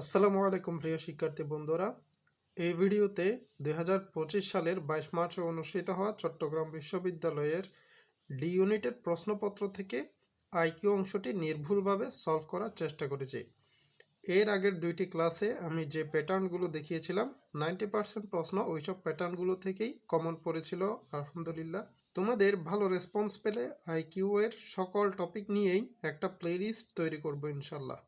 আসসালামু আলাইকুম প্রিয় শিক্ষার্থী বন্ধুরা। এই ভিডিওতে দুই হাজার পঁচিশ সালের বাইশ মার্চে অনুষ্ঠিত হওয়া চট্টগ্রাম বিশ্ববিদ্যালয়ের ডি ইউনিটের প্রশ্নপত্র থেকে আইকিউ অংশটি নির্ভুলভাবে সলভ করার চেষ্টা করেছি। এর আগের দুইটি ক্লাসে আমি যে প্যাটার্নগুলো দেখিয়েছিলাম, নাইনটি পার্সেন্ট প্রশ্ন ওইসব প্যাটার্নগুলো থেকেই কমন পড়েছিল, আলহামদুলিল্লাহ। তোমাদের ভালো রেসপন্স পেলে আইকিউ এর সকল টপিক নিয়েই একটা প্লেলিস্ট তৈরি করব ইনশাল্লাহ।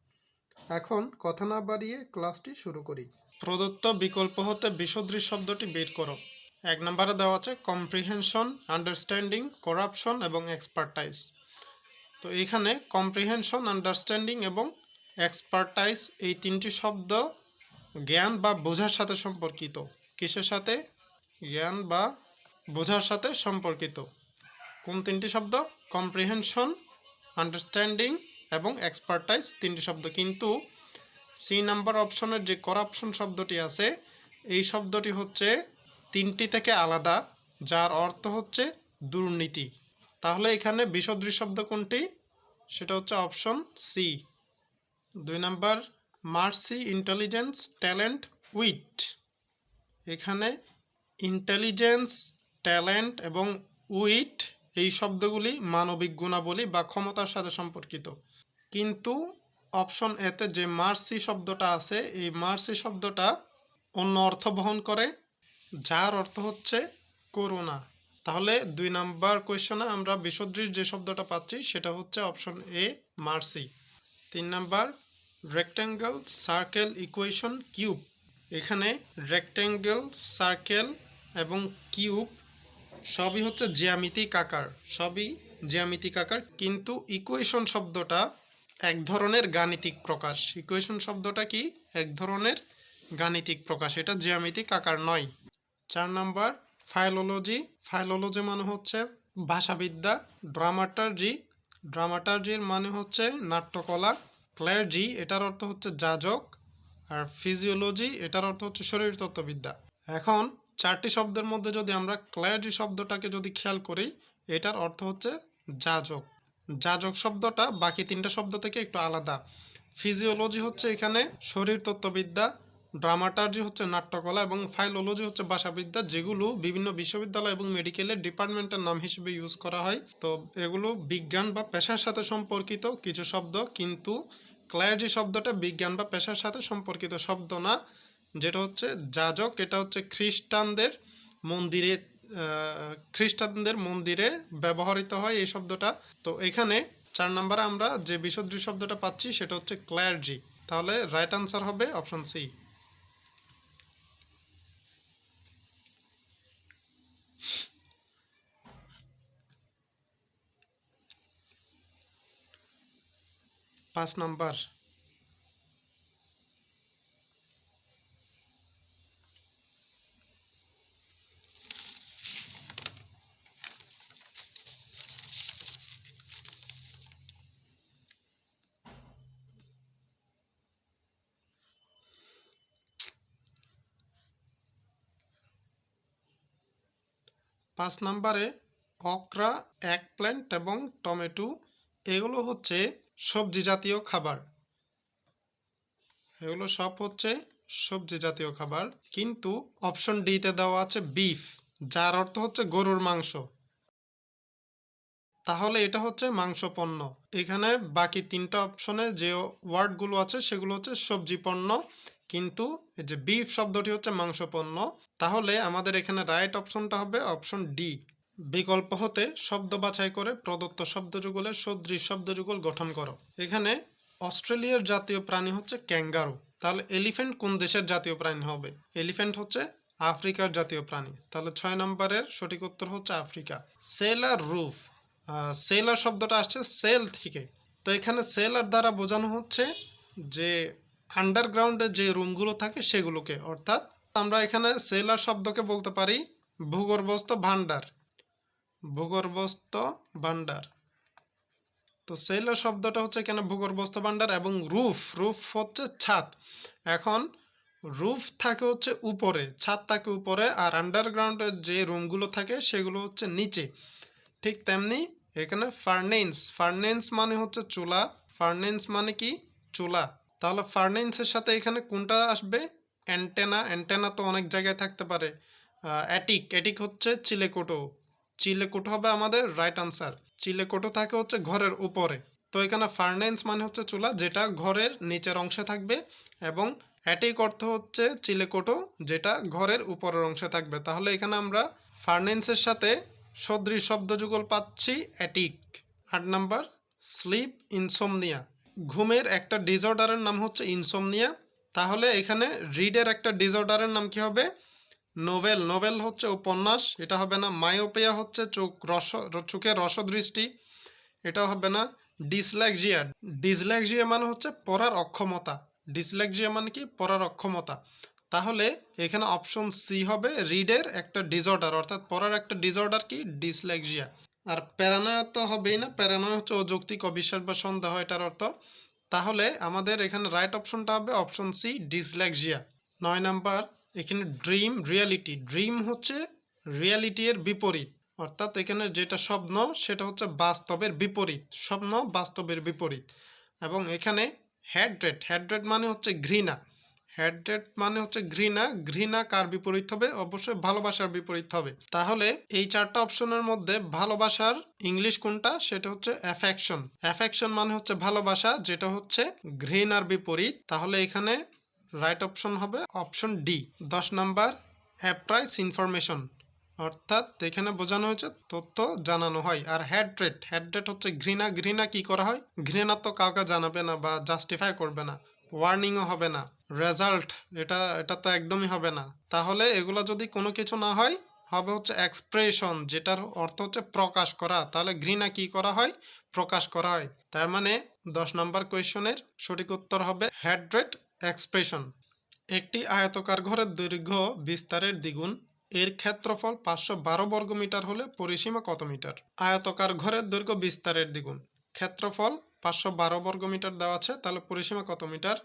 এখন কথা না বাড়িয়ে ক্লাসটি শুরু করি। প্রদত্ত বিকল্প হতে বিসদৃশ শব্দটি বের করো। এক নম্বরে দেওয়া আছে, কম্প্রিহেনশন, আন্ডারস্ট্যান্ডিং, করাপশন এবং এক্সপার্টাইজ। তো এখানে কম্প্রিহেনশন, আন্ডারস্ট্যান্ডিং এবং এক্সপার্টাইজ এই তিনটি শব্দ জ্ঞান বা বোঝার সাথে সম্পর্কিত। কিসের সাথে? জ্ঞান বা বোঝার সাথে সম্পর্কিত। কোন তিনটি শব্দ? কম্প্রিহেনশন, আন্ডারস্ট্যান্ডিং এবং এক্সপার্টাইজ তিনটি শব্দ। কিন্তু সি নাম্বার অপশনের যে করাপশন শব্দটি আছে, এই শব্দটি হচ্ছে তিনটি থেকে আলাদা, যার অর্থ হচ্ছে দুর্নীতি। তাহলে এখানে বিসদৃশ শব্দ কোনটি? সেটা হচ্ছে অপশন সি দুই number mercy intelligence talent wit এখানে ইন্টেলিজেন্স ট্যালেন্ট এবং উইট এই শব্দগুলি মানবিক গুণাবলী বা ক্ষমতার সাথে সম্পর্কিত। কিন্তু অপশন এতে যে মার্সি শব্দটা আছে, এই মার্সি শব্দটা অন্য অর্থ বহন করে, যার অর্থ হচ্ছে করুণা। তাহলে দুই নাম্বার কোয়েশনে আমরা বিসদৃশ যে শব্দটা পাচ্ছি, সেটা হচ্ছে অপশন এ, মার্সি। তিন number rectangle circle equation cube এখানে রেক্ট্যাঙ্গেল সার্কেল এবং কিউব সবই হচ্ছে জ্যামিতিক আকার সবই জ্যামিতিক আকার কিন্তু ইকুয়েশন শব্দটা এক ধরনের গাণিতিক প্রকাশ। ইকুয়েশন শব্দটা কি? এক ধরনের গাণিতিক প্রকাশ। এটা জ্যামিতিক আকার নয়। চার নাম্বার ফাইলোলজি ফাইলোলজি মানে হচ্ছে ভাষাবিদ্যা ড্রামাটার্জি ড্রামাটার্জির মানে হচ্ছে নাট্যকলা ক্ল্যারজি এটার অর্থ হচ্ছে যাজক। আর ফিজিওলজি এটার অর্থ হচ্ছে শরীরতত্ত্ববিদ্যা। এখন চারটি শব্দের মধ্যে যদি আমরা ক্ল্যারজি শব্দটাকে যদি খেয়াল করি, এটার অর্থ হচ্ছে যাজক। যাজক শব্দটা বাকি তিনটা শব্দ থেকে একটু আলাদা। ফিজিওলজি হচ্ছে এখানে শরীরতত্ত্ববিদ্যা ড্রামাটার্জি হচ্ছে নাট্যকলা এবং ফাইলোলজি হচ্ছে ভাষাবিদ্যা, যেগুলো বিভিন্ন বিশ্ববিদ্যালয় এবং মেডিকেলের ডিপার্টমেন্টের নাম হিসেবে ইউজ করা হয়। তো এগুলো বিজ্ঞান বা পেশার সাথে সম্পর্কিত কিছু শব্দ, কিন্তু ক্লায়ার্জি শব্দটা বিজ্ঞান বা পেশার সাথে সম্পর্কিত শব্দ না। যেটা হচ্ছে যাজক, এটা হচ্ছে খ্রিস্টানদের মন্দিরে খ্রিস্টানদের মন্দিরে ব্যবহৃত হয় এই শব্দটা। তো এখানে চার নম্বরে আমরা যে বিশুদ্ধি শব্দটা পাচ্ছি সেটা হচ্ছে ক্লায়ার্জি তাহলে রাইট আনসার হবে অপশন সি পাঁচ নাম্বার। পাঁচ নাম্বারে অকরা, এক প্ল্যান্ট এবং টমেটো, এগুলো হচ্ছে সবজি জাতীয় খাবার। এগুলো সব হচ্ছে সবজি জাতীয় খাবার। কিন্তু অপশন ডিতে দেওয়া আছে বিফ, যার অর্থ হচ্ছে গরুর মাংস। তাহলে এটা হচ্ছে মাংস পণ্য। এখানে বাকি তিনটা অপশনে যে ওয়ার্ডগুলো আছে সেগুলো হচ্ছে সবজি পণ্য কিন্তু যে বিফ শব্দটি হচ্ছে মাংস পণ্য তাহলে আমাদের এখানে রাইট অপশনটা হবে অপশন ডি বিকল্প হতে শব্দ বাছাই করে প্রদত্ত শব্দযুগলের সদৃশ শব্দযুগল গঠন করো। এখানে অস্ট্রেলিয়ার জাতীয় প্রাণী হচ্ছে ক্যাঙ্গারু। তাহলে এলিফ্যান্ট কোন দেশের জাতীয় প্রাণী হবে? এলিফ্যান্ট হচ্ছে আফ্রিকার জাতীয় প্রাণী। তাহলে ছয় নম্বরের সঠিক উত্তর হচ্ছে আফ্রিকা। সেলার রুফ সেলার শব্দটা আসছে সেল থেকে। তো এখানে সেলার দ্বারা বোঝানো হচ্ছে যে আন্ডারগ্রাউন্ডে যে রুমগুলো থাকে সেগুলোকে, অর্থাৎ আমরা এখানে সেলার শব্দকে বলতে পারি ভূগর্ভস্থ ভান্ডার ভূগর্ভস্থ ভান্ডার তো সেলার শব্দটা হচ্ছে এখানে ভূগর্ভস্থ ভান্ডার এবং রুফ রুফ হচ্ছে ছাদ। এখন রুফ থাকে হচ্ছে উপরে, ছাদ থাকে উপরে আর আন্ডারগ্রাউন্ডের যে রুমগুলো থাকে সেগুলো হচ্ছে নিচে। ঠিক তেমনি এখানে ফার্নেন্স ফার্নেন্স মানে হচ্ছে চুলা। ফার্নেন্স মানে কি? চুলা। তাহলে ফার্নেন্সের সাথে এখানে কোনটা আসবে? অ্যান্টেনা অ্যান্টেনা তো অনেক জায়গায় থাকতে পারে। অ্যাটিক অ্যাটিক হচ্ছে চিলেকোটো চিলেকোটো হবে আমাদের রাইট আনসার চিলেকোটো থাকে হচ্ছে ঘরের উপরে। তো এখানে ফার্নেন্স মানে হচ্ছে চুলা, যেটা ঘরের নিচের অংশে থাকবে এবং অ্যাটিক অর্থ হচ্ছে চিলেকোটো যেটা ঘরের উপরের অংশে থাকবে। তাহলে এখানে আমরা ফার্নেন্সের সাথে সদৃশ শব্দ যুগল পাচ্ছি অ্যাটিক। আট নাম্বার, স্লিপ, ইনসোমনিয়া। ঘুমের একটা ডিসঅর্ডারের নাম হচ্ছে ইনসোমনিয়া তাহলে এখানে রিডের একটা ডিসঅর্ডারের নাম কি হবে? নোভেল নোভেল হচ্ছে উপন্যাস, এটা হবে না। মায়োপিয়া হচ্ছে চোখ রস, চোখের রসদৃষ্টি, এটা হবে না। ডিসল্যাকজিয়া ডিসল্যাকজিয়া মানে হচ্ছে পড়ার অক্ষমতা। ডিসল্যাকজিয়া মানে কি? পড়ার অক্ষমতা। তাহলে এখানে অপশন সি হবে রিডের একটা ডিসঅর্ডার অর্থাৎ পড়ার একটা ডিসঅর্ডার কি? ডিসল্যাকজিয়া আর প্যারানয়া তো হবেই না। প্যারানয়া হচ্ছে অযৌক্তিক অবিশ্বাস বা সন্দেহ, এটার অর্থ, তাহলে আমাদের এখানে রাইট অপশনটা হবে অপশন সি ডিসল্যাকজিয়া নয় নাম্বার, এখানে ড্রিম রিয়ালিটি ড্রিম হচ্ছে রিয়ালিটি এর বিপরীত। অর্থাৎ এখানে যেটা স্বপ্ন, সেটা হচ্ছে বাস্তবের বিপরীত। স্বপ্ন বাস্তবের বিপরীত। এবং এখানে হ্যাড্রেড হ্যাড্রেড মানে হচ্ছে ঘৃণা। হ্যাড্রেড মানে হচ্ছে ঘৃণা। ঘৃণা কার বিপরীত হবে? অবশ্যই ভালোবাসার বিপরীত হবে। তাহলে এই চারটা অপশনের মধ্যে ভালোবাসার ইংলিশ কোনটা? সেটা হচ্ছে অ্যাফেকশন অ্যাফেকশন মানে হচ্ছে ভালোবাসা, যেটা হচ্ছে ঘৃণার বিপরীত। তাহলে এখানে রাইট অপশন হবে অপশন ডি দশ নাম্বার অ্যাপ্রাইস ইনফরমেশন অর্থাৎ এখানে বোঝানো হয়েছে তথ্য জানানো হয়। আর হ্যাড্রেট হ্যাড্রেট হচ্ছে ঘৃণা। ঘৃণা কি করা হয়? ঘৃণা তো কাউকে জানাবে না বা জাস্টিফাই করবে না। ওয়ার্নিংও হবে না। রেজাল্ট এটা এটা তো একদমই হবে না। তাহলে এগুলো যদি কোনো কিছু না হয়, হবে হচ্ছে এক্সপ্রেশন যেটার অর্থ হচ্ছে প্রকাশ করা। তাহলে ঘৃণা কি করা হয়? প্রকাশ করা হয়। তার মানে দশ নম্বর কোয়েশনের সঠিক উত্তর হবে হ্যাড্রেট এক্সপ্রেশন একটি আয়তকার ঘরের দৈর্ঘ্য বিস্তারের দ্বিগুণ। এর ক্ষেত্রফল পাঁচশো বারো বর্গমিটার হলে পরিসীমা কত মিটার? আয়তকার ঘরের দৈর্ঘ্য বিস্তারের দ্বিগুণ। ক্ষেত্রফল পাঁচশো বারো বর্গমিটার দেওয়া আছে, তাহলে পরিসীমা কত মিটার?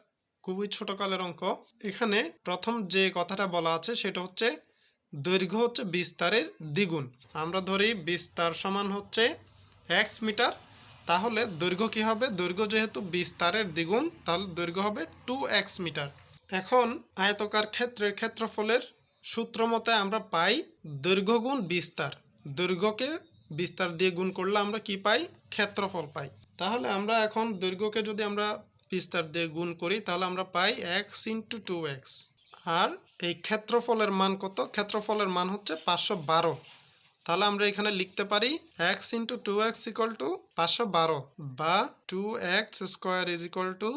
খুবই ছোটকালের অঙ্ক। এখানে প্রথম যে কথাটা বলা আছে সেটা হচ্ছে, দৈর্ঘ্য হচ্ছে বিস্তারের দ্বিগুণ। আমরা ধরি বিস্তার সমান হচ্ছে এক্স মিটার, তাহলে দৈর্ঘ্য কি হবে? দৈর্ঘ্য যেহেতু বিস্তারের দ্বিগুণ, তাহলে দৈর্ঘ্য হবে টু এক্স মিটার। এখন আয়তকার ক্ষেত্রের ক্ষেত্রফলের সূত্র মতে আমরা পাই দৈর্ঘ্য গুণ বিস্তার। দৈর্ঘ্যকে বিস্তার দিয়ে গুণ করলে আমরা কি পাই? ক্ষেত্রফল পাই। তাহলে আমরা এখন দৈর্ঘ্যকে যদি আমরা বিস্তার দিয়ে গুণ করি, তাহলে আমরা পাই এক্স ইন্টু টু এক্স আর এই ক্ষেত্রফলের মান কত? ক্ষেত্রফলের মান হচ্ছে পাঁচশো বারো। তাহলে আমরা এখানে লিখতে পারি X into two X equal to পাঁচশো বারো বা two X square is equal to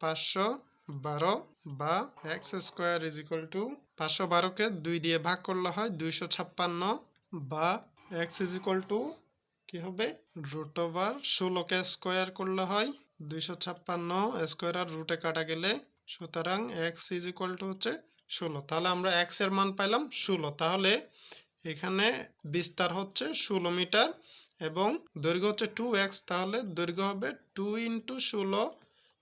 পাঁচশো বারো বা X square is equal to পাঁচশো বারোকে দুই দিয়ে ভাগ করলে হয় দুইশো ছাপ্পান্ন বা এক্স ইজ ইকুয়াল টু কি হবে? রুট ওভার ষোলোকে স্কোয়ার করলে হয় দুইশো ছাপ্পান্ন স্কোয়ার আর রুটে কাটা গেলে সুতরাং এক্স ইজ ইকুয়াল টু হচ্ছে ষোলো। তাহলে আমরা এক্সের মান পাইলাম ষোলো। তাহলে এখানে বিস্তার হচ্ছে ষোলো মিটার এবং দৈর্ঘ্য হচ্ছে টু এক্স তাহলে দৈর্ঘ্য হবে টু ইন্টু ষোলো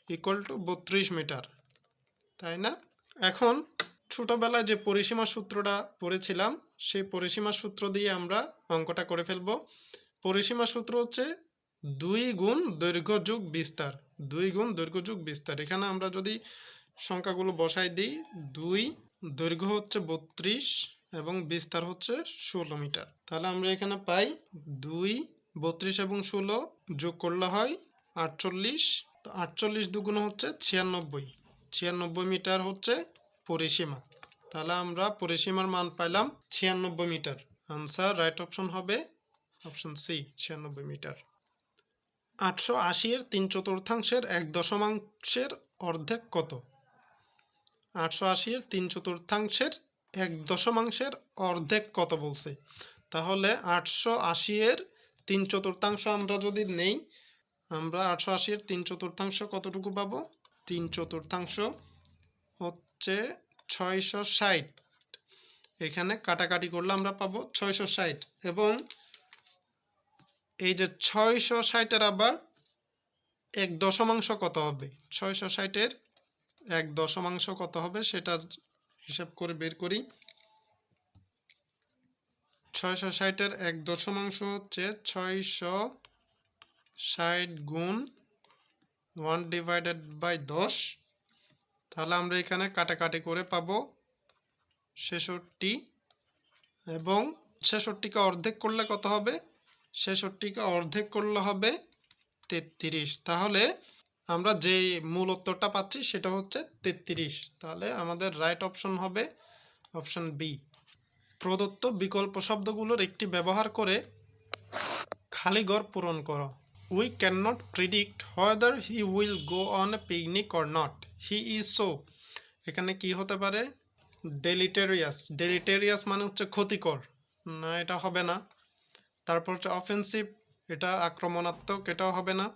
ইকুয়াল টু বত্রিশ মিটার। তাই না? এখন ছোটবেলায় যে পরিসীমা সূত্রটা পড়েছিলাম, সেই পরিসীমা সূত্র দিয়ে আমরা অঙ্কটা করে ফেলব। পরিসীমা সূত্র হচ্ছে দুই গুণ দৈর্ঘ্য যুগ বিস্তার। দুই গুণ দৈর্ঘ্য যুগ বিস্তার। এখানে আমরা যদি সংখ্যাগুলো বসাই দিই, দুই দৈর্ঘ্য হচ্ছে বত্রিশ এবং বিস্তার হচ্ছে ষোলো মিটার। তাহলে আমরা এখানে পাই দুই, বত্রিশ এবং ষোলো যোগ করলে হয় আটচল্লিশ। তো আটচল্লিশ দুগুণ হচ্ছে ছিয়ানব্বই। ছিয়ানব্বই মিটার হচ্ছে পরিসীমা। তাহলে আমরা পরিসীমার মান পাইলাম ছিয়ানব্বই মিটার। আনসার রাইট অপশন হবে অপশন সি ছিয়ানব্বই মিটার। আটশো আশি এর তিন চতুর্থাংশের এক দশমাংশের অর্ধেক কত? আটশো আশি এর তিন চতুর্থাংশের এক দশমাংশের অর্ধেক কত বলছে? তাহলে আটশো আশি এর তিন চতুর্থাংশ আমরা যদি নেই, আমরা আটশো আশি এর তিন চতুর্থাংশ কতটুকু পাবো? তিন চতুর্থাংশ হচ্ছে ছয়শো ষাট। এখানে কাটাকাটি করলে আমরা পাবো ছয়শো ষাট এবং এই যে ছয়শো ষাটের আবার এক দশমাংশ কত হবে? ছয়শো ষাটের এক দশমাংশ কত হবে সেটা হিসাব করে বের করি। ছয়শো ষাটের এক দশমাংশ হচ্ছে ছয়শো ষাট গুণ ওয়ান ডিভাইডেড বাই দশ। তাহলে আমরা এখানে কাটাকাটি করে পাবো ছেষট্টি এবং ছেষট্টিকে অর্ধেক করলে কত হবে? ছেষট্টিকে অর্ধেক করলে হবে তেত্রিশ। তাহলে আমরা যে মূল উত্তরটা পাচ্ছি সেটা হচ্ছে তেত্রিশ। তাহলে আমাদের রাইট অপশন হবে অপশন বি প্রদত্ত বিকল্প শব্দগুলোর একটি ব্যবহার করে খালি ঘর পূরণ করো। We can not predict whether he will go on a picnic or not he is so এখানে কি হতে পারে? ডেলিটেরিয়াস ডেলিটেরিয়াস মানে হচ্ছে ক্ষতিকর। না, এটা হবে না। তারপর হচ্ছে অফেন্সিভ এটা আক্রমণাত্মক, এটাও হবে না।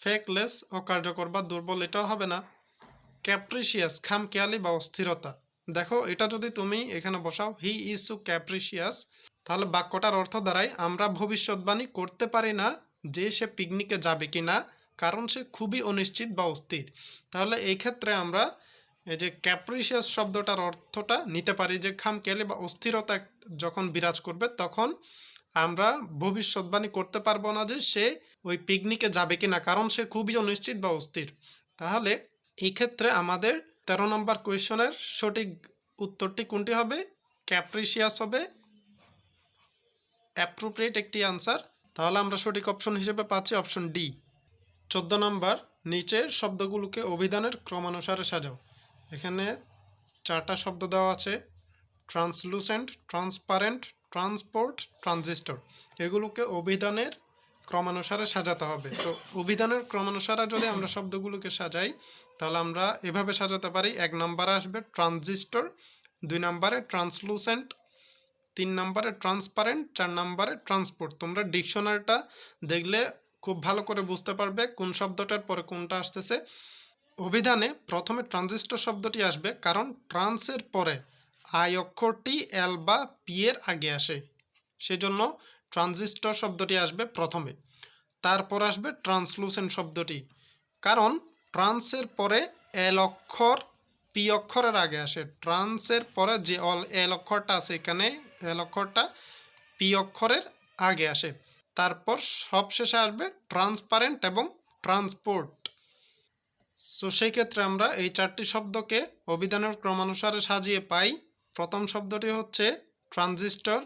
ফেকলেস অকার্যকর বা দুর্বল, এটাও হবে না। ক্যাপ্রিসিয়াস খামখেয়ালি বা অস্থিরতা। দেখো, এটা যদি তুমি এখানে বসাও হি ইজ সু ক্যাপ্রিসিয়াস তাহলে বাক্যটার অর্থ দ্বারাই আমরা ভবিষ্যৎবাণী করতে পারি না যে সে পিকনিকে যাবে কি না, কারণ সে খুবই অনিশ্চিত বা অস্থির। তাহলে এই ক্ষেত্রে আমরা এই যে ক্যাপ্রিসিয়াস শব্দটার অর্থটা নিতে পারি যে খামখেয়ালি বা অস্থিরতা যখন বিরাজ করবে, তখন আমরা ভবিষ্যৎবাণী করতে পারব না যে সে ওই পিকনিকে যাবে কিনা, কারণ সে খুবই অনিশ্চিত বা অস্থির। তাহলে এই ক্ষেত্রে আমাদের তেরো নম্বর কোয়েশনের সঠিক উত্তরটি কোনটি হবে? ক্যাপ্রিসিয়াস হবে। অ্যাপ্রোপ্রিয়েট একটি আনসার। তাহলে আমরা সঠিক অপশন হিসেবে পাচ্ছি অপশন ডি। চোদ্দ নম্বর, নিচের শব্দগুলোকে অভিধানের ক্রমানুসারে সাজাও। এখানে চারটা শব্দ দেওয়া আছে। Translucent, transparent transport, transistor. এগুলোকে অভিধানের ক্রমানুসারে সাজাতে হবে। তো অভিধানের ক্রমানুসারে যদি আমরা শব্দগুলোকে সাজাই, তাহলে আমরা এভাবে সাজাতে পারি, এক নম্বরে আসবে ট্রানজিস্টর, দুই নম্বরে ট্রান্সলুসেন্ট, তিন নম্বরে ট্রান্সপারেন্ট, চার নম্বরে ট্রান্সপোর্ট। তোমরা ডিকশনারিটা দেখলে খুব ভালো করে বুঝতে পারবে কোন শব্দটার পরে কোনটা আসতেছে। অভিধানে প্রথমে ট্রানজিস্টর শব্দটি আসবে, কারণ ট্রান্সের পরে আই অক্ষরটি এল বা পি এর আগে আসে, সেজন্য ট্রানজিস্টর শব্দটি আসবে প্রথমে। তারপর আসবে ট্রান্সলুসেন্ট শব্দটি, কারণ ট্রান্সের পরে এল অক্ষর পি অক্ষরের আগে আসে। ট্রান্সের পরে যে অল এল অক্ষরটা আছে এখানে, এল অক্ষরটা পি অক্ষরের আগে আসে। তারপর সবশেষে আসবে ট্রান্সপারেন্ট এবং ট্রান্সপোর্ট। সো, সেই ক্ষেত্রে আমরা এই চারটি শব্দকে অভিধানের ক্রমানুসারে সাজিয়ে পাই। প্রথম শব্দটি হচ্ছে ট্রানজিস্টর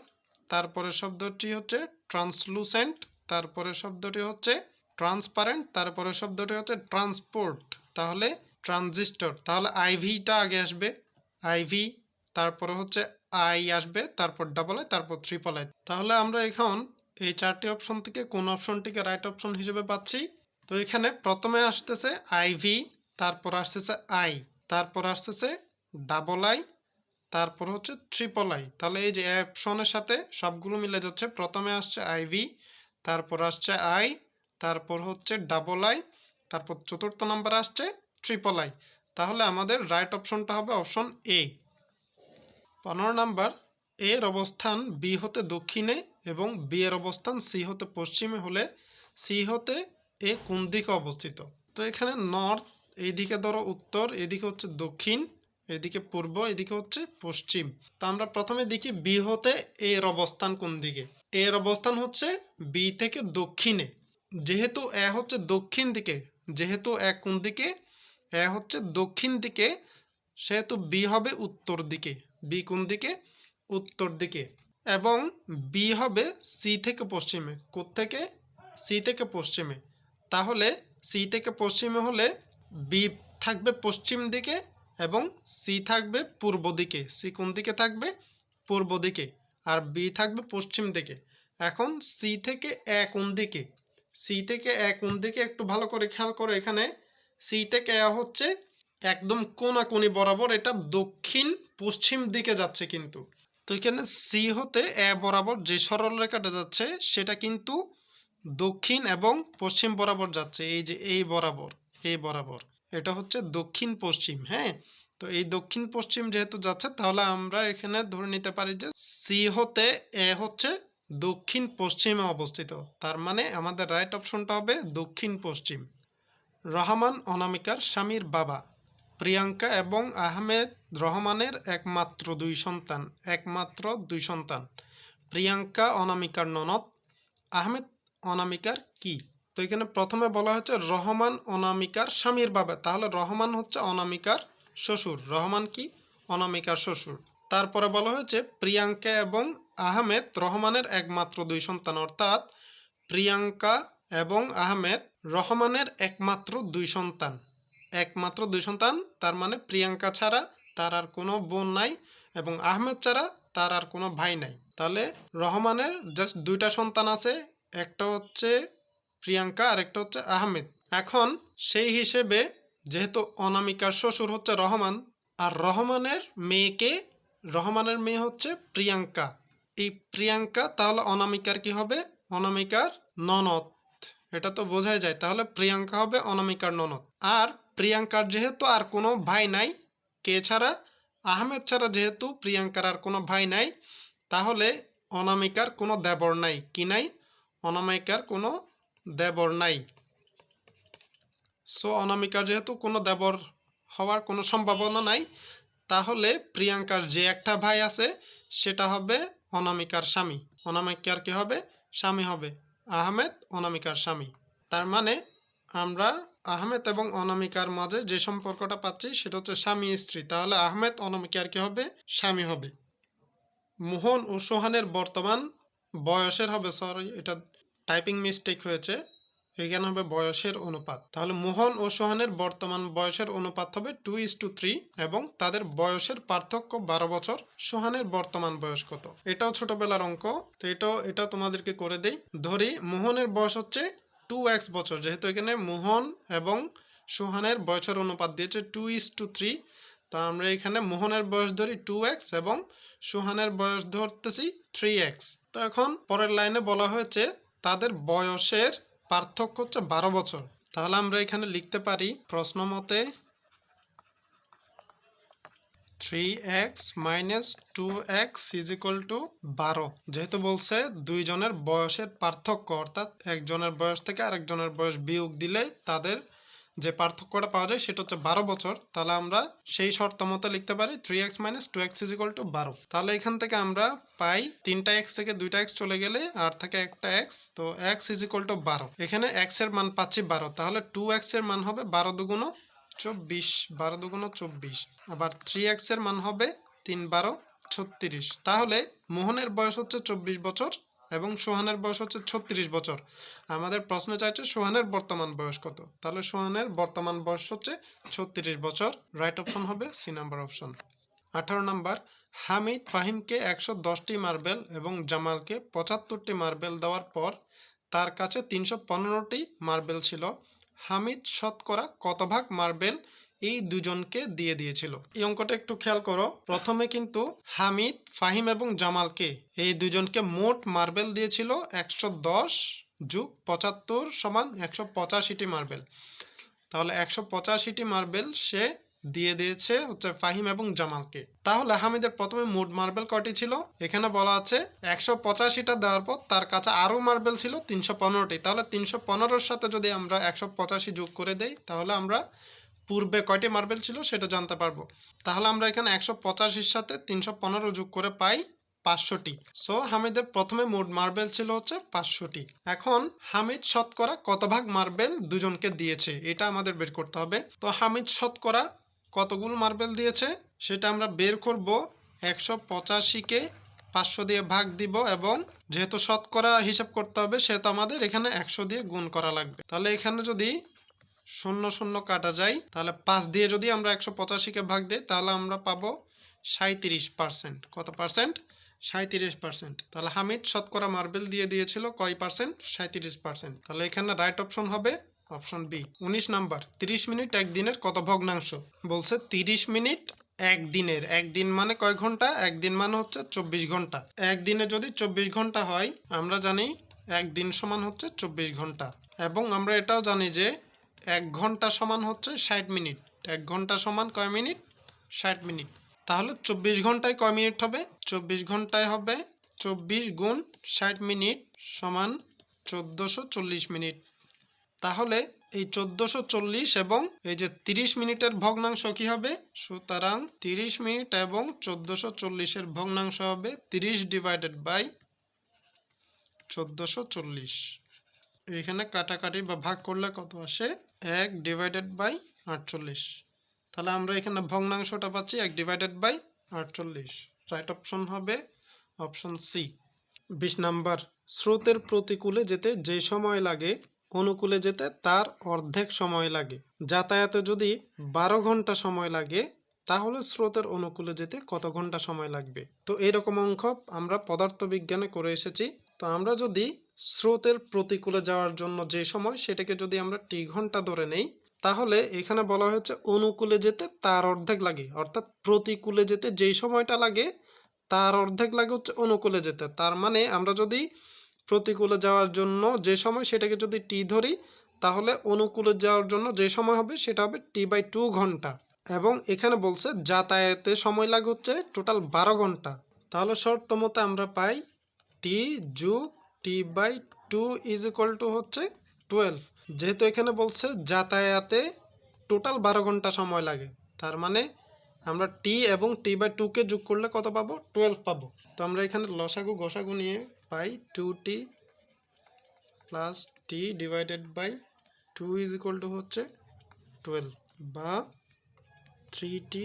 তারপরে শব্দটি হচ্ছে ট্রান্সলুসেন্ট তারপরে শব্দটি হচ্ছে ট্রান্সপারেন্ট তারপরে শব্দটি হচ্ছে ট্রান্সপোর্ট। তাহলে ট্রানজিস্টর, তাহলে আইভিটা আগে আসবে। আইভি তারপরে হচ্ছে আই আসবে, তারপর ডাবল আই তারপর ট্রিপল আই তাহলে আমরা এখন এই চারটি অপশন থেকে কোন অপশনটিকে রাইট অপশন হিসেবে পাচ্ছি? তো এখানে প্রথমে আসতেছে আইভি তারপর আসতেছে আই তারপর আসতেছে ডাবল আই তারপর হচ্ছে ট্রিপল আই তাহলে এই যে অপশনের সাথে সবগুলো মিলে যাচ্ছে। প্রথমে আসছে আইভি তারপর আসছে আই তারপর হচ্ছে ডাবল আই তারপর চতুর্থ নাম্বার আসছে ট্রিপল আই তাহলে আমাদের রাইট অপশনটা হবে অপশন এ পনেরো নাম্বার এর অবস্থান বি হতে দক্ষিণে এবং বি এর অবস্থান সি হতে পশ্চিমে হলে সি হতে এ কোন দিকে অবস্থিত? তো এখানে নর্থ এইদিকে ধরো উত্তর এদিকে হচ্ছে দক্ষিণ। এদিকে পূর্ব, এদিকে হচ্ছে পশ্চিম। তো আমরা প্রথমে দেখি বি হতে এর অবস্থান কোন দিকে? এর অবস্থান হচ্ছে বি থেকে দক্ষিণে। যেহেতু এ হচ্ছে দক্ষিণ দিকে, যেহেতু এ কোন দিকে? এ হচ্ছে দক্ষিণ দিকে, সেহেতু বি হবে উত্তর দিকে। বি কোন দিকে? উত্তর দিকে। এবং বি হবে সি থেকে পশ্চিমে। থেকে সি থেকে পশ্চিমে। তাহলে সি থেকে পশ্চিমে হলে বি থাকবে পশ্চিম দিকে এবং সি থাকবে পূর্ব দিকে। সি কোন দিকে থাকবে? পূর্ব দিকে। আর বি থাকবে পশ্চিম দিকে। এখন সি থেকে এ কোন দিকে? সি থেকে এ কোন দিকে একটু ভালো করে খেয়াল করো এখানে। সি থেকে এ হচ্ছে একদম কোনাকুনি বরাবর এটা দক্ষিণ পশ্চিম দিকে যাচ্ছে কিন্তু। তো এখানে সি হতে এ বরাবর যে সরল রেখাটা যাচ্ছে সেটা কিন্তু দক্ষিণ এবং পশ্চিম বরাবর যাচ্ছে। এই যে এই বরাবর এই বরাবর। এটা হচ্ছে দক্ষিণ পশ্চিম হ্যাঁ? তো এই দক্ষিণ পশ্চিম যেহেতু যাচ্ছে, তাহলে আমরা এখানে ধরে নিতে পারি যে সি হতে এ হচ্ছে দক্ষিণ পশ্চিমে অবস্থিত। তার মানে আমাদের রাইট অপশনটা হবে দক্ষিণ পশ্চিম। রহমান অনামিকার স্বামীর বাবা, প্রিয়াঙ্কা এবং আহমেদ রহমানের একমাত্র দুই সন্তান, একমাত্র দুই সন্তান। প্রিয়াঙ্কা অনামিকার ননদ, আহমেদ অনামিকার কি? তো এখানে প্রথমে বলা হচ্ছে রহমান অনামিকার স্বামীর বাবা। তাহলে রহমান হচ্ছে অনামিকার শ্বশুর। রহমান কি? অনামিকার শ্বশুর। তারপরে বলা হয়েছে প্রিয়াঙ্কা এবং আহমেদ রহমানের একমাত্র দুই সন্তান। অর্থাৎ প্রিয়াঙ্কা এবং আহমেদ রহমানের একমাত্র দুই সন্তান। একমাত্র দুই সন্তান, তার মানে প্রিয়াঙ্কা ছাড়া তার আর কোনো বোন নাই এবং আহমেদ ছাড়া তার আর কোনো ভাই নাই। তাহলে রহমানের জাস্ট দুইটা সন্তান আছে। একটা হচ্ছে প্রিয়াঙ্কা, আরেকটা হচ্ছে আহমেদ। এখন সেই হিসেবে যেহেতু অনামিকার শ্বশুর হচ্ছে রহমান, আর রহমানের মেয়েকে, রহমানের মেয়ে হচ্ছে প্রিয়াঙ্কা। এই প্রিয়াঙ্কা, তাহলে অনামিকার কি হবে? অনামিকার ননদ। এটা তো বোঝাই যায়। তাহলে প্রিয়াঙ্কা হবে অনামিকার ননদ। আর প্রিয়াঙ্কার যেহেতু আর কোনো ভাই নাই, কে ছাড়া? আহমেদ ছাড়া যেহেতু প্রিয়াঙ্কার আর কোনো ভাই নাই, তাহলে অনামিকার কোনো দেবর নাই। কি নাই? অনামিকার কোনো দেবর নাই। সো অনামিকার যেহেতু কোনো দেবর হওয়ার কোনো সম্ভাবনা নাই, তাহলে প্রিয়াঙ্কার যে একটা ভাই আছে, সেটা হবে অনামিকার স্বামী। অনামিকার কি হবে? স্বামী হবে। আহমেদ অনামিকার স্বামী। তার মানে আমরা আহমেদ এবং অনামিকার মাঝে যে সম্পর্কটা পাচ্ছি, সেটা হচ্ছে স্বামী স্ত্রী। তাহলে আহমেদ অনামিকার কি হবে? স্বামী হবে। মোহন ও সোহানের বর্তমান বয়সের হবে, সরি, এটা টাইপিং মিস্টেক হয়েছে এখানে হবে বয়সের অনুপাত। তাহলে মোহন ও সোহানের বর্তমান বয়সের অনুপাত হবে টু ইস টু থ্রি এবং তাদের বয়সের পার্থক্য বারো বছর, সোহানের বর্তমান বয়স কত? এটাও ছোটবেলার অঙ্ক, তো এটাও, এটা তোমাদেরকে করে দেই। ধরি, মোহনের বয়স হচ্ছে টু এক্স বছর, যেহেতু এখানে মোহন এবং সোহানের বয়সের অনুপাত দিয়েছে টু ইস টু থ্রি তা আমরা এখানে মোহনের বয়স ধরি টু এক্স এবং সোহানের বয়স ধরতেছি থ্রি এক্স তো এখন পরের লাইনে বলা হয়েছে তাদের বয়সের পার্থক্য হচ্ছে বারো বছর। তাহলে আমরা এখানে লিখতে পারি প্রশ্ন মতে three x minus two x is equal to বারো। যেহেতু বলছে দুইজনের বয়সের পার্থক্য, অর্থাৎ একজনের বয়স থেকে আরেকজনের বয়স বিয়োগ দিলে তাদের যে পার্থক্যটা পাওয়া যায় সেটা হচ্ছে বারো বছর। তাহলে আমরা সেই শর্ত মতো লিখতে পারি three x minus two x is to বারো। তাহলে এখান থেকে আমরা পাই তিনটা এক্স থেকে দুইটা এক্স চলে গেলে আর থাকে একটা এক্স তো এক্স ইজ টু বারো। এখানে এক্সের মান পাচ্ছি বারো। তাহলে টু এক্সের মান হবে বারো দুগুণ চব্বিশ, বারো দুগুণ চব্বিশ। আবার থ্রি এক্সের মান হবে তিন বারো ছত্রিশ। তাহলে মোহনের বয়স হচ্ছে চব্বিশ বছর। এবং সোহানের বয়স হচ্ছে ছত্রিশ বছর। আমাদের প্রশ্ন চাইছে সোহানের বর্তমান বয়স কত? তাহলে সোহানের বর্তমান বয়স হচ্ছে ছত্রিশ বছর। রাইট অপশন হবে সি নাম্বার অপশন আঠারো নাম্বার হামিদ ফাহিমকে একশো দশটি মার্বেল এবং জামালকে পঁচাত্তরটি মার্বেল দেওয়ার পর তার কাছে তিনশো পনেরোটি মার্বেল ছিল। হামিদ শতকরা কত ভাগ মার্বেল এই দুজনকে দিয়ে দিয়েছিল। এই অঙ্কটা একটু খেয়াল করো। প্রথমে কিন্তু হামিদ, ফাহিম এবং জামালকে এই দুজনকে মোট মার্বেল দিয়েছিল একশো দশ যুগ পঁচাত্তর সমান একশো পঁচাশিটি মার্বেল। তাহলে একশো পঁচাশিটি মার্বেল সে দিয়ে দিয়েছে হচ্ছে ফাহিম এবং জামালকে। তাহলে হামিদের প্রথমে মোট মার্বেল কয়টি ছিল? এখানে বলা আছে একশো পঁচাশিটা দেওয়ার পর তার কাছে আরও মার্বেল ছিল তিনশো পনেরোটি। তাহলে তিনশো পনেরোর সাথে যদি আমরা একশো পঁচাশি যোগ করে দেই, তাহলে আমরা পূর্বে কয়টি মার্বেল ছিল সেটা জানতে পারব। তাহলে আমরা এখানে একশো পঁচাশির সাথে তিনশো পনেরো যোগ করে পাই পাঁচশোটি। সো হামিদের প্রথমে মোট মার্বেল ছিল হচ্ছে পাঁচশোটি। এখন হামিদ শতকরা কত ভাগ মার্বেল দুজনকে দিয়েছে, এটা আমাদের বের করতে হবে। তো হামিদ শতকরা কতগুলো মার্বেল দিয়েছে, সেটা আমরা বের করব। একশো পঁচাশিকে পাঁচশো দিয়ে ভাগ দিব এবং যেহেতু শতকরা হিসাব করতে হবে, সেহেতু আমাদের এখানে একশো দিয়ে গুণ করা লাগবে। তাহলে এখানে যদি শূন্য শূন্য কাটা যায়, তাহলে পাঁচ দিয়ে যদি আমরা একশো পঁচাশিকে ভাগ দিই, তাহলে আমরা পাবো সাঁত্রিশ পার্সেন্ট। কত পার্সেন্ট? সাঁত্রিশ পার্সেন্ট। তাহলে হামিদ শতকরা মার্বেল দিয়ে দিয়েছিল, কয় পার্সেন্ট? সাঁত্রিশ পার্সেন্ট। তাহলে এখানে রাইট অপশন হবে, অপশন বি। উনিশ নাম্বার, তিরিশ মিনিট একদিনের কত ভগ্নাংশ? বলছে তিরিশ মিনিট একদিনের। একদিন মানে কয় ঘণ্টা? একদিন মানে হচ্ছে চব্বিশ ঘণ্টা। একদিনে যদি চব্বিশ ঘণ্টা হয়, আমরা জানি একদিন সমান হচ্ছে চব্বিশ ঘণ্টা। এবং আমরা এটাও জানি যে এক ঘণ্টা সমান হচ্ছে ষাট মিনিট। এক ঘণ্টা সমান কয় মিনিট? ষাট মিনিট। তাহলে চব্বিশ ঘন্টায় কয় মিনিট হবে? চব্বিশ ঘন্টায় হবে চব্বিশ গুণ ষাট মিনিট সমান চোদ্দোশো চল্লিশ মিনিট। তাহলে এই চোদ্দোশো চল্লিশ এবং এই যে তিরিশ মিনিটের ভগ্নাংশ কি হবে? সুতরাং তিরিশ মিনিট এবং চোদ্দোশো চল্লিশের ভগ্নাংশ হবে তিরিশ ডিভাইডেড বাই চোদ্দোশো চল্লিশ। এখানে কাটাকাটি বা ভাগ করলে কত আসে? এক ডিভাইডেড বাই আটচল্লিশ। তাহলে আমরা এখানে ভগ্নাংশটা পাচ্ছি এক ডিভাইডেড বাই আটচল্লিশ। রাইট অপশন হবে অপশন সি বিশ নাম্বার, স্রোতের প্রতিকূলে যেতে যে সময় লাগে, অনুকূলে যেতে তার অর্ধেক সময় লাগে। যাতায়াতে যদি বারো ঘণ্টা সময় লাগে, তাহলে স্রোতের অনুকূলে যেতে কত ঘণ্টা সময় লাগবে? তো এরকম অঙ্ক আমরা পদার্থবিজ্ঞানে করে এসেছি। তো আমরা যদি স্রোতের প্রতিকূলে যাওয়ার জন্য যে সময় সেটাকে যদি আমরা টি ঘণ্টা ধরে নেই, তাহলে এখানে বলা হয়েছে অনুকূলে যেতে তার অর্ধেক লাগে। অর্থাৎ প্রতিকূলে যেতে যেই সময়টা লাগে, তার অর্ধেক লাগে হচ্ছে অনুকূলে যেতে। তার মানে আমরা যদি প্রতিকূলে যাওয়ার জন্য যে সময় সেটাকে যদি টি ধরি, তাহলে অনুকূলে যাওয়ার জন্য যে সময় হবে সেটা হবে টি বাই টু ঘণ্টা। এবং এখানে বলছে যাতায়াতে সময় লাগে হচ্ছে টোটাল বারো ঘণ্টা। তাহলে শর্ত মতে আমরা পাই টি যুগ T by two is equal to হচ্ছে টুয়েলভ। যেহেতু এখানে বলছে যাতায়াতে টোটাল বারো ঘণ্টা সময় লাগে। তার মানে আমরা টি এবং টি বাই টুকে যোগ করলে কত পাবো? টুয়েলভ পাবো। তো আমরা এখানে লসাগু, গসাগু নিয়ে পাই two T plus T divided by two is equal to হচ্ছে টুয়েলভ বা three T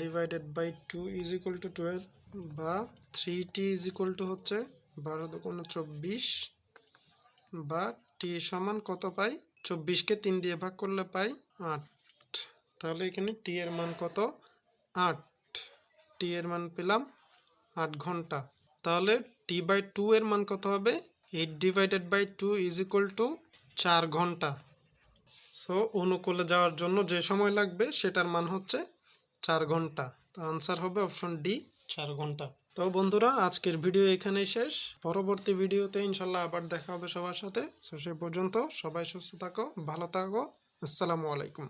divided by two is equal to twelve বা three T is equal to হচ্ছে বারো দুগুণ চব্বিশ বা টি সমান কত পাই? চব্বিশকে তিন দিয়ে ভাগ করলে পাই আট। তাহলে এখানে টি এর মান কত? আট। টি এর মান পেলাম আট ঘণ্টা। তাহলে টি বাই টু এর মান কত হবে? Eight divided by two is equal to চার ঘণ্টা। সো অনুকূলে যাওয়ার জন্য যে সময় লাগবে সেটার মান হচ্ছে চার ঘণ্টা। তো আনসার হবে অপশন ডি, চার ঘণ্টা। তো বন্ধুরা, আজকের ভিডিও এখানেই শেষ। পরবর্তী ভিডিওতে ইনশাল্লাহ আবার দেখা হবে সবার সাথে। সো পর্যন্ত সবাই সুস্থ থাকো, ভালো থাকো। আসসালামু আলাইকুম।